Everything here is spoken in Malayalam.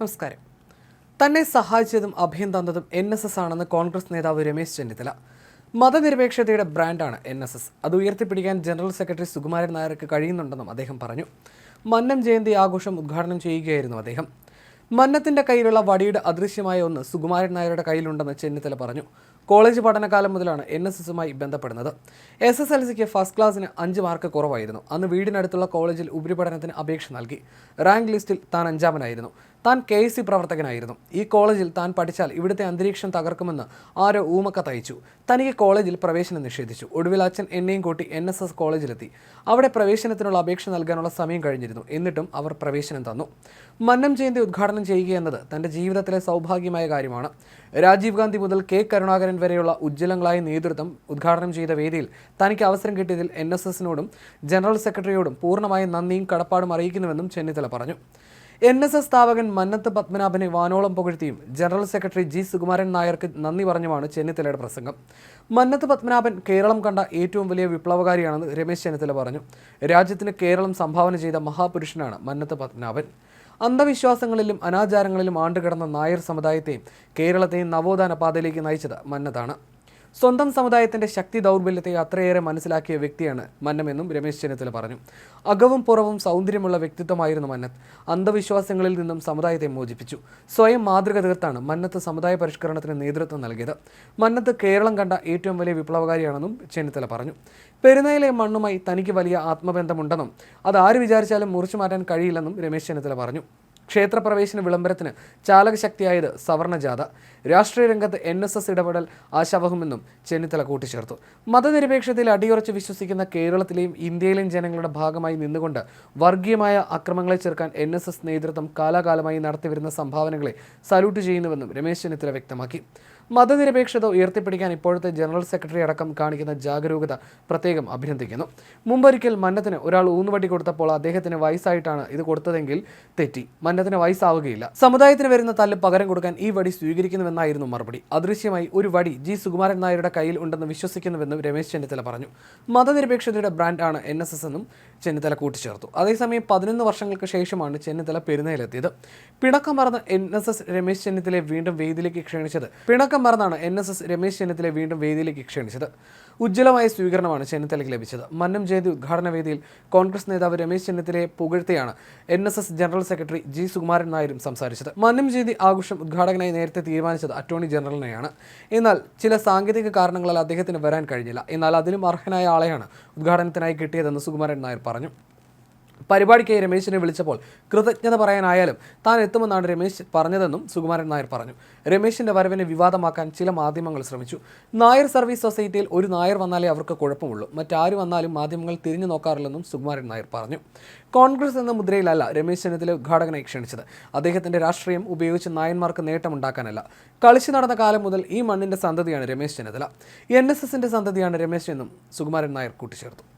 നമസ്കാരം. തന്നെ സഹായിച്ചതും അഭയം തന്നതും എൻ എസ് എസ് ആണെന്ന് കോൺഗ്രസ് നേതാവ് രമേശ് ചെന്നിത്തല. മതനിരപേക്ഷതയുടെ ബ്രാൻഡാണ് എൻ എസ് എസ്. അത് ഉയർത്തിപ്പിടിക്കാൻ ജനറൽ സെക്രട്ടറി സുകുമാരൻ നായർക്ക് കഴിയുന്നുണ്ടെന്നും അദ്ദേഹം പറഞ്ഞു. മന്നം ജയന്തി ആഘോഷം ഉദ്ഘാടനം ചെയ്യുകയായിരുന്നു അദ്ദേഹം. മന്നത്തിന്റെ കയ്യിലുള്ള വടിയുടെ അദൃശ്യമായ ഒന്ന് സുകുമാരൻ നായരുടെ കയ്യിലുണ്ടെന്ന് ചെന്നിത്തല പറഞ്ഞു. കോളേജ് പഠനകാലം മുതലാണ് എൻ എസ് എസുമായി ബന്ധപ്പെടുന്നത്. എസ് എസ് എൽ സിക്ക് ഫസ്റ്റ് ക്ലാസ്സിന് അഞ്ച് മാർക്ക് കുറവായിരുന്നു. അന്ന് വീടിനടുത്തുള്ള കോളേജിൽ ഉപരിപഠനത്തിന് അപേക്ഷ നൽകി. റാങ്ക് ലിസ്റ്റിൽ താൻ അഞ്ചാമനായിരുന്നു. താൻ കെ എസ് സി പ്രവർത്തകനായിരുന്നു. ഈ കോളേജിൽ താൻ പഠിച്ചാൽ ഇവിടുത്തെ അന്തരീക്ഷം തകർക്കുമെന്ന് ആരോ ഊമക്ക തയ്ച്ചു. തനിക്ക് കോളേജിൽ പ്രവേശനം നിഷേധിച്ചു. ഒടുവിൽ അച്ഛൻ എന്നെയും കൂട്ടി എൻ എസ് എസ് കോളേജിലെത്തി. അവിടെ പ്രവേശനത്തിനുള്ള അപേക്ഷ നൽകാനുള്ള സമയം കഴിഞ്ഞിരുന്നു. എന്നിട്ടും അവർ പ്രവേശനം തന്നു. മന്നം ജയന്തി ഉദ്ഘാടനം ചെയ്യുക എന്നത് തന്റെ ജീവിതത്തിലെ സൗഭാഗ്യമായ കാര്യമാണ്. രാജീവ് ഗാന്ധി മുതൽ കെ കരുണാകരൻ വരെയുള്ള ഉജ്ജ്വലങ്ങളായ നേതൃത്വം ഉദ്ഘാടനം ചെയ്ത വേദിയിൽ തനിക്ക് അവസരം കിട്ടിയതിൽ എൻ എസ് എസിനോടും ജനറൽ സെക്രട്ടറിയോടും പൂർണമായ നന്ദിയും കടപ്പാടും അറിയിക്കുന്നുവെന്നും ചെന്നിത്തല പറഞ്ഞു. എൻ എസ് എസ് സ്ഥാപകൻ മന്നത്ത് പത്മനാഭനെ വാനോളം പുകഴ്ത്തിയും ജനറൽ സെക്രട്ടറി ജി സുകുമാരൻ നായർക്ക് നന്ദി പറഞ്ഞുമാണ് ചെന്നിത്തലയുടെ പ്രസംഗം. മന്നത്ത് പത്മനാഭൻ കേരളം കണ്ട ഏറ്റവും വലിയ വിപ്ലവകാരിയാണെന്ന് രമേശ് ചെന്നിത്തല പറഞ്ഞു. രാജ്യത്തിന് കേരളം സംഭാവന ചെയ്ത മഹാപുരുഷനാണ് മന്നത്ത് പത്മനാഭൻ. അന്ധവിശ്വാസങ്ങളിലും അനാചാരങ്ങളിലും ആണ്ടുകിടന്ന നായർ സമുദായത്തെയും കേരളത്തെയും നവോത്ഥാന പാതയിലേക്ക് നയിച്ചത് മന്നത്താണ്. സ്വന്തം സമുദായത്തിന്റെ ശക്തി ദൗർബല്യത്തെ അത്രയേറെ മനസ്സിലാക്കിയ വ്യക്തിയാണ് മന്നമെന്നും രമേശ് ചെന്നിത്തല പറഞ്ഞു. അകവും പുറവും സൗന്ദര്യമുള്ള വ്യക്തിത്വമായിരുന്നു മന്നത്ത്. അന്ധവിശ്വാസങ്ങളിൽ നിന്നും സമുദായത്തെ മോചിപ്പിച്ചു. സ്വയം മാതൃക തീർത്താണ് മന്നത്ത് സമുദായ പരിഷ്കരണത്തിന് നേതൃത്വം നൽകിയത്. മന്നത്ത് കേരളം കണ്ട ഏറ്റവും വലിയ വിപ്ലവകാരിയാണെന്നും ചെന്നിത്തല പറഞ്ഞു. പെരുന്നയിലെ മണ്ണുമായി തനിക്ക് വലിയ ആത്മബന്ധമുണ്ടെന്നും അത് ആര് വിചാരിച്ചാലും മുറിച്ചു മാറ്റാൻ കഴിയില്ലെന്നും രമേശ് ചെന്നിത്തല പറഞ്ഞു. ക്ഷേത്രപ്രവേശന വിളംബരത്തിന് ചാലകശക്തിയായത് സവർണജാഥ. രാഷ്ട്രീയ രംഗത്ത് എൻ എസ് എസ് ഇടപെടൽ ആശാവഹമെന്നും ചെന്നിത്തല കൂട്ടിച്ചേർത്തു. മതനിരപേക്ഷതയിൽ അടിയുറച്ച് വിശ്വസിക്കുന്ന കേരളത്തിലെയും ഇന്ത്യയിലെയും ജനങ്ങളുടെ ഭാഗമായി നിന്നുകൊണ്ട് വർഗീയമായ അക്രമങ്ങളെ ചെറുക്കാൻ എൻ എസ് എസ് നേതൃത്വം കാലാകാലമായി നടത്തിവരുന്ന സംഭാവനകളെ സല്യൂട്ട് ചെയ്യുന്നുവെന്നും രമേശ് ചെന്നിത്തല വ്യക്തമാക്കി. മതനിരപേക്ഷത ഉയർത്തിപ്പിടിക്കാൻ ഇപ്പോഴത്തെ ജനറൽ സെക്രട്ടറി അടക്കം കാണിക്കുന്ന ജാഗരൂകത പ്രത്യേകം അഭിനന്ദിക്കുന്നു. മുമ്പൊരിക്കൽ മന്നത്തിന് ഒരാൾ ഊന്നുവടി കൊടുത്തപ്പോൾ അദ്ദേഹത്തിന് വയസ്സായിട്ടാണ് ഇത് കൊടുത്തതെങ്കിൽ തെറ്റി. മന്നത്തിന് വയസ്സാവുകയില്ല. സമുദായത്തിന് വരുന്ന തല്ല് പകരം കൊടുക്കാൻ ഈ വടി സ്വീകരിക്കുന്നുവെന്നായിരുന്നു മറുപടി. അദൃശ്യമായി ഒരു വടി ജി സുകുമാരൻ നായരുടെ കയ്യിൽ ഉണ്ടെന്ന് വിശ്വസിക്കുന്നുവെന്നും രമേശ് ചെന്നിത്തല പറഞ്ഞു. മതനിരപേക്ഷതയുടെ ബ്രാൻഡാണ് എൻ എസ് എസ് എന്നും ചെന്നിത്തല കൂട്ടിച്ചേർത്തു. അതേസമയം പതിനൊന്ന് വർഷങ്ങൾക്ക് ശേഷമാണ് ചെന്നിത്തല പെരുന്നയിലെത്തിയത്. പിണക്കം മറന്ന് എൻ എസ് എസ് രമേശ് ചെന്നിത്തലയെ വീണ്ടും വേദിയിലേക്ക് ക്ഷണിച്ചത്. പിണക്കം മറന്നാണ് എൻ എസ് എസ് രമേശ് ചെന്നിത്തലയെ വീണ്ടും വേദിയിലേക്ക് ക്ഷണിച്ചത്. ഉജ്ജ്വലമായ സ്വീകരണമാണ് ചെന്നിത്തലയ്ക്ക് ലഭിച്ചത്. മന്നം ജയന്തി ഉദ്ഘാടന വേദിയിൽ കോൺഗ്രസ് നേതാവ് രമേശ് ചെന്നിത്തലയെ പുകഴ്ത്തിയാണ് N S S general secretary G Sukumaran നായരും സംസാരിച്ചത്. മന്നം ജയന്തി ആഘോഷം ഉദ്ഘാടകനായി നേരത്തെ തീരുമാനിച്ചത് അറ്റോർണി ജനറലിനെയാണ്. എന്നാൽ ചില സാങ്കേതിക കാരണങ്ങളാൽ അദ്ദേഹത്തിന് വരാൻ കഴിഞ്ഞില്ല. എന്നാൽ അതിലും അർഹനായ ആളെയാണ് ഉദ്ഘാടനത്തിനായി കിട്ടിയതെന്ന് സുകുമാരൻ നായർ പറഞ്ഞു. പരിപാടിക്കായി രമേശിനെ വിളിച്ചപ്പോൾ കൃതജ്ഞത പറയാനായാലും താൻ എത്തുമെന്നാണ് രമേശ് പറഞ്ഞതെന്നും സുകുമാരൻ നായർ പറഞ്ഞു. രമേശിന്റെ വരവിനെ വിവാദമാക്കാൻ ചില മാധ്യമങ്ങൾ ശ്രമിച്ചു. നായർ സർവീസ് സൊസൈറ്റിയിൽ ഒരു നായർ വന്നാലേ അവർക്ക് കുഴപ്പമുള്ളൂ. മറ്റാര് വന്നാലും മാധ്യമങ്ങൾ തിരിഞ്ഞു നോക്കാറില്ലെന്നും സുകുമാരൻ നായർ പറഞ്ഞു. കോൺഗ്രസ് എന്ന മുദ്രയിലല്ല രമേശ് ചെന്നിത്തല ഉദ്ഘാടകനെ ക്ഷണിച്ചത്. അദ്ദേഹത്തിന്റെ രാഷ്ട്രീയം ഉപയോഗിച്ച് നായന്മാർക്ക് നേട്ടമുണ്ടാക്കാനല്ല. കളിച്ചു നടന്ന കാലം മുതൽ ഈ മണ്ണിന്റെ സന്തതിയാണ് രമേശ് ചെന്നിത്തല. എൻ എസ് എസിന്റെ സന്തതിയാണ് രമേശ് എന്നും സുകുമാരൻ നായർ കൂട്ടിച്ചേർത്തു.